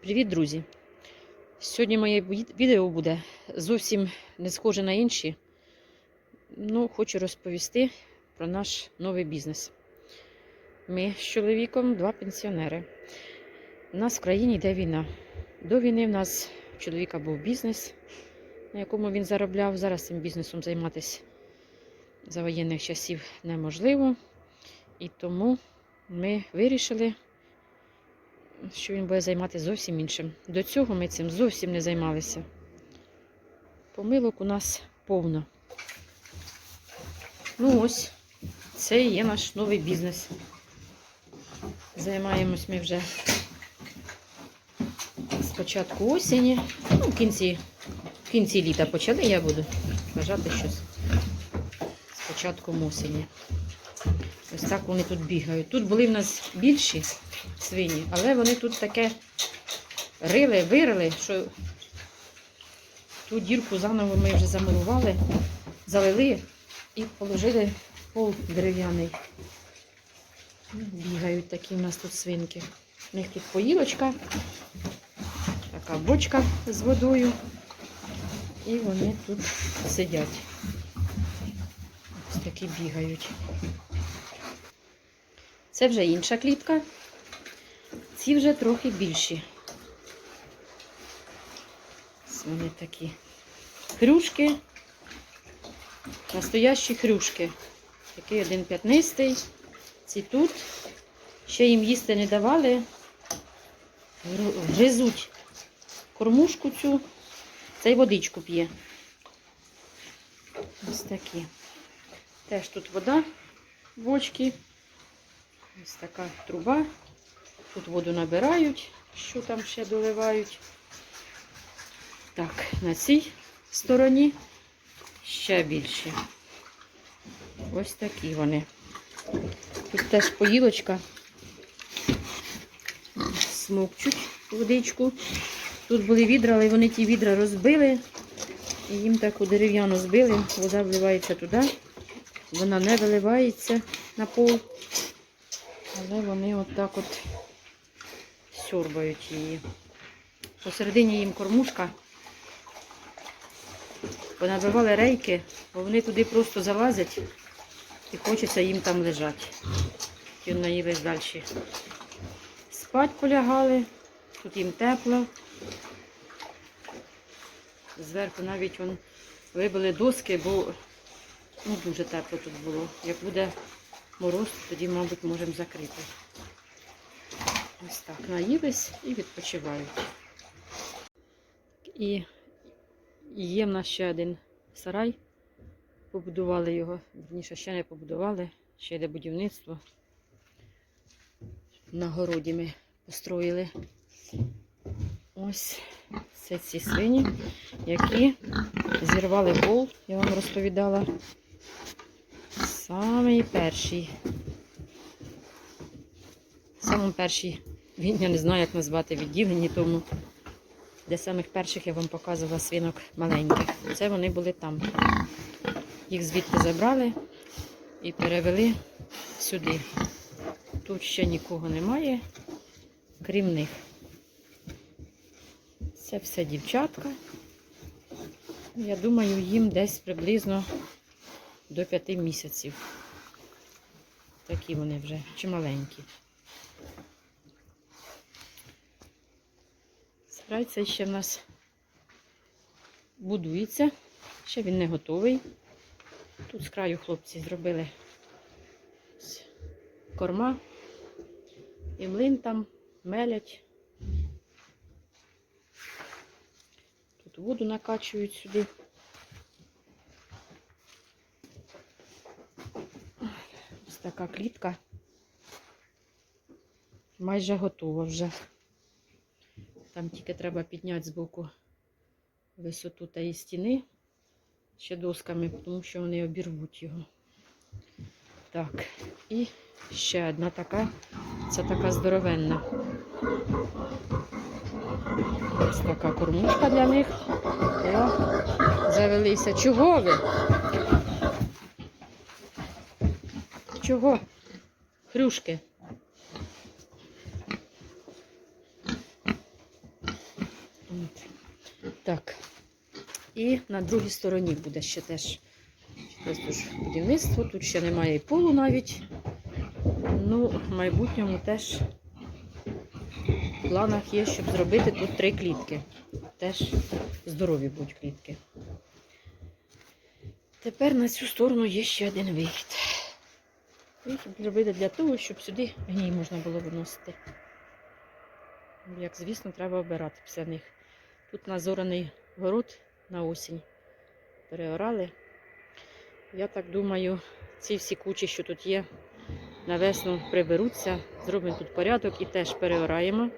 Привіт, друзі! Сьогодні моє відео буде зовсім не схоже на інші. Ну, хочу розповісти про наш новий бізнес. Ми з чоловіком два пенсіонери. У нас в країні йде війна. До війни в нас у чоловіка був бізнес, на якому він заробляв. Зараз цим бізнесом займатися за воєнних часів неможливо. І тому ми вирішили що він буде займатися зовсім іншим. До цього ми цим зовсім не займалися. Помилок у нас повно. Ну ось, це і є наш новий бізнес. Займаємось ми вже з початку осені. Ну, в кінці, в кінці літа почали, я буду вважати щось з початком осені. Ось так вони тут бігають. Тут були в нас більші свині, але вони тут таке рили, вирили, що ту дірку заново ми вже замурували, залили і положили пол дерев'яний. Ну, Бігають такі в нас тут свинки. У них тут поїлочка, така бочка з водою. І вони тут сидять. Ось такі бігають. Це вже інша клітка. Ці вже трохи більші. Ось вони такі хрюшки. Настоящі хрюшки. Такий один п'ятнистий. Ці тут. Ще їм їсти не давали. Гризуть кормушку цю. Цей водичку п'є. Ось такі. Теж тут вода в бочці. Ось така труба. Тут воду набирають, що там ще доливають. Так, на цій стороні ще більше. Ось такі вони. Тут теж поїлочка. Смокчуть водичку. Тут були відра, але вони ті відра розбили. І їм таку дерев'яну збили. Вода вливається туди. Вона не виливається на пол. Але вони отак от сьорбають її. Посередині їм кормушка. Понабивали рейки, бо вони туди просто залазять і хочеться їм там лежати. І наїлись далі. Спать полягали, тут їм тепло. Зверху навіть вон вибили доски, бо ну, дуже тепло тут було. Як буде мороз, тоді, мабуть, можемо закрити. Ось так, наїлись і відпочивають. І є в нас ще один сарай. Побудували його, верніше, ще не побудували, ще йде будівництво. На городі ми построїли. Ось це ці свині, які зірвали пол, я вам розповідала. Самий перший. Самий перший, я не знаю, як назвати відділені, тому для самих перших я вам показувала свинок маленьких. Це вони були там. Їх звідти забрали і перевели сюди. Тут ще нікого немає, крім них. Це все дівчатка. Я думаю, їм десь приблизно до п'яти місяців. Такі вони вже чималенькі. Сарай цей ще в нас будується, ще він не готовий. Тут з краю хлопці зробили корма і млин там мелять. Тут воду накачують сюди. Ось така клітка. Майже готова вже. Там тільки треба підняти з боку висоту тієї стіни ще досками, тому що вони обірвуть його. Так, і ще одна така, це така здоровенна. Ось така кормушка для них. О, завелися. Чого ви? Чого? Хрюшки. Так. І на другій стороні буде ще теж. Теж будівництво. Тут ще немає і полу навіть. Ну, в майбутньому теж в планах є, щоб зробити тут три клітки. Теж здорові будуть клітки. Тепер на цю сторону є ще один вихід. Вихід зробити для того, щоб сюди гній можна було виносити. Як звісно, треба обирати після них. Тут назораний город на осінь. Переорали. Я так думаю, ці всі кучі, що тут є, на весну приберуться, зробимо тут порядок і теж переораємо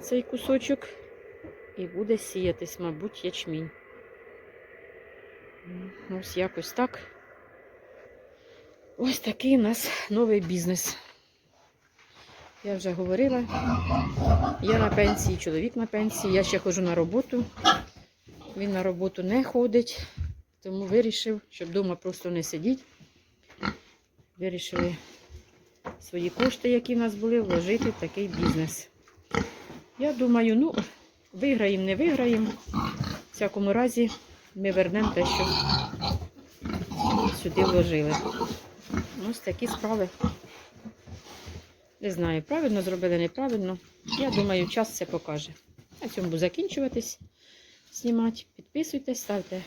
цей кусочок. І буде сіятись, мабуть, ячмінь. Ну, Ось якось так. Ось такий у нас новий бізнес. Я вже говорила, я на пенсії, чоловік на пенсії, я ще ходжу на роботу. Він на роботу не ходить, тому вирішив, щоб вдома просто не сидіти. Вирішили свої кошти, які в нас були, вложити в такий бізнес. Я думаю, ну, виграємо, не виграємо. В всякому разі, ми вернемо те, що сюди вложили. Ось такі справи. Не знаю, правильно зробили, неправильно. Я думаю, час це покаже. На цьому буду закінчуватись, знімати. Підписуйтесь, ставте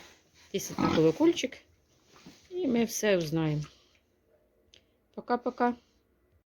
тисяч на колокольчик. І ми все узнаємо. Пока-пока.